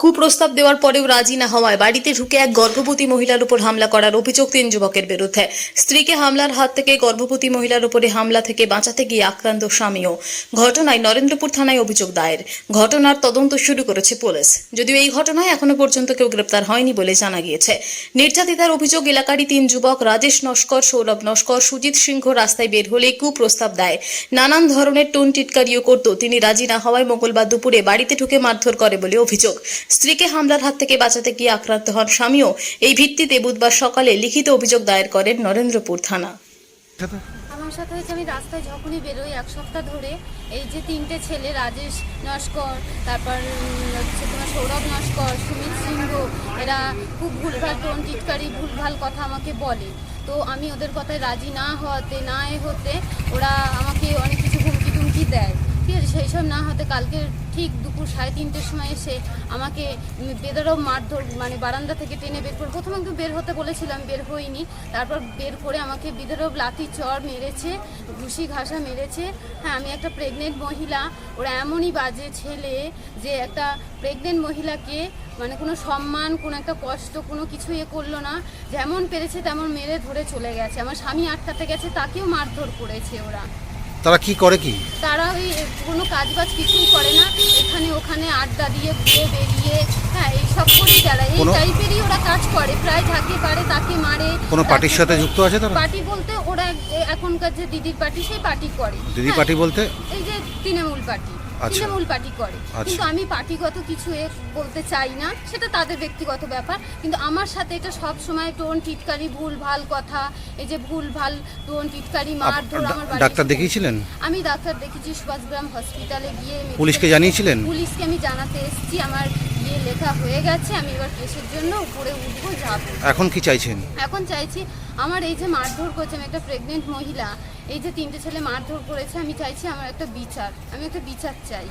কুপ্রস্তাব দেওয়ার পরেও রাজি না হওয়ায় বাড়িতে ঢুকে এক গর্ভবতী মহিলার উপর হামলা করার অভিযোগ তিন যুবকের বিরুদ্ধে। স্ত্রীকে হামলার হাত থেকে গর্ভবতী মহিলার উপরে হামলা থেকে বাঁচাতে গিয়ে আক্রান্ত স্বামীও। ঘটনায় নরেন্দ্রপুর থানায় অভিযোগ দায়ের। ঘটনার তদন্ত শুরু করেছে পুলিশ। যদিও এই ঘটনায় এখনও পর্যন্ত কেউ গ্রেপ্তার হয়নি বলে জানা গিয়েছে। নির্যাতিতার অভিযোগ এলাকারই তিন যুবক রাজেশ নস্কর, সৌরভ নস্কর, সুজিত সিংহ রাস্তায় বের হলে কুপ্রস্তাব দেয়। নানান ধরনের টোন টিটকারিও করত। তিনি রাজি না হওয়ায় মঙ্গলবার দুপুরে বাড়িতে ঢুকে মারধর করে বলে অভিযোগ। স্ত্রীকে হামলার হাত থেকে বাঁচাতে গিয়ে আক্রান্ত হন স্বামীও। এই ভিত্তিতে বুধবার সকালে লিখিত অভিযোগ দায়ের করেন নরেন্দ্রপুর থানা। আমার সাথে হয়েছে, আমি রাস্তায় যখনই বেরোই, এক সপ্তাহ ধরে এই যে তিনটে ছেলে, রাজেশ নস্কর, তারপর হচ্ছে তোমার সৌরভ নস্কর, সুমিত সিংহ, এরা খুব ভুলভাল টোন, টিটকারি, ভুলভাল কথা আমাকে বলে। তো আমি ওদের কথায় রাজি না হওয়াতে, না এ হতে, ওরা আমাকে অনেক কিছু হুমকি টুমকি দেয়। ঠিক আছে সেই সব না হতে কালকে ঠিক দুপুর সাড়ে তিনটের সময় এসে আমাকে উম, বেদরম মারধর মানে বারান্দা থেকে টেনে বের করে প্রথমে একটু বের হতে বলেছিলাম বের হইনি। তারপর বের করে আমাকে বেদরব লাথি চড় মেরেছে ঘুষি ঘাসা মেরেছে। হ্যাঁ আমি একটা প্রেগনেন্ট মহিলা ওরা এমনই বাজে ছেলে যে একটা প্রেগনেন্ট মহিলাকে মানে কোনো সম্মান কোনো একটা কষ্ট কোনো কিছু ইয়ে করল না। যেমন পেরেছে তেমন মেরে ধরে চলে গেছে। আমার স্বামী আটকাতে গেছে তাকেও মারধর করেছে ওরা। তারা কি করে কি? তারা ওই কোনো কাজ বাজ কিছুই করে না। এখানে ওখানে আড্ডা দিয়ে ঘুরে বেরিয়ে হ্যাঁ এই সব করেই তারা এই কোনো- টাইপেরই ওরা কাজ করে প্রায় যাকে পারে তাকে মারে। কোনো পার্টির সাথে যুক্ত আছে তারা? পার্টি বলতে ওরা এ- এখনকার যে দিদির পার্টি সেই পার্টি করে। দিদি হ্যাঁ, পার্টি বলতে? এই যে তৃণমূল পার্টি। তৃণমূল পার্টি করে। আচ্ছা। কিন্তু আমি পার্টিগত কিছু এ বলতে চাই না সেটা তাদের ব্যক্তিগত ব্যাপার। কিন্তু আমার সাথে এটা সব সময় টোন টিটকারি ভুল ভালো কথা এই যে ভুল ভালো টোন টিটকারি মার মারধর আমার বাড়ির ডাক্তার দেখিয়েছিলেন? আমি ডাক্তার দেখেছি সুভাষগ্রাম হসপিটালে গিয়ে পুলিশকে জানিয়েছিলেন? পুলিশকে আমি জানাতে এসেছি আমার ইয়ে লেখা হয়ে গেছে আমি এবার কেসের জন্য উপরে উঠবো যাব। এখন কি চাইছেন? এখন চাইছি আমার এই যে মারধর করছে আমি একটা প্রেগনেন্ট মহিলা এই যে তিনটে ছেলে মারধর করেছে আমি চাইছি আমার একটা বিচার আমি একটা বিচার চাই।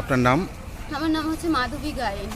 আপনার নাম? আমার নাম হচ্ছে মাধবী গায়েন।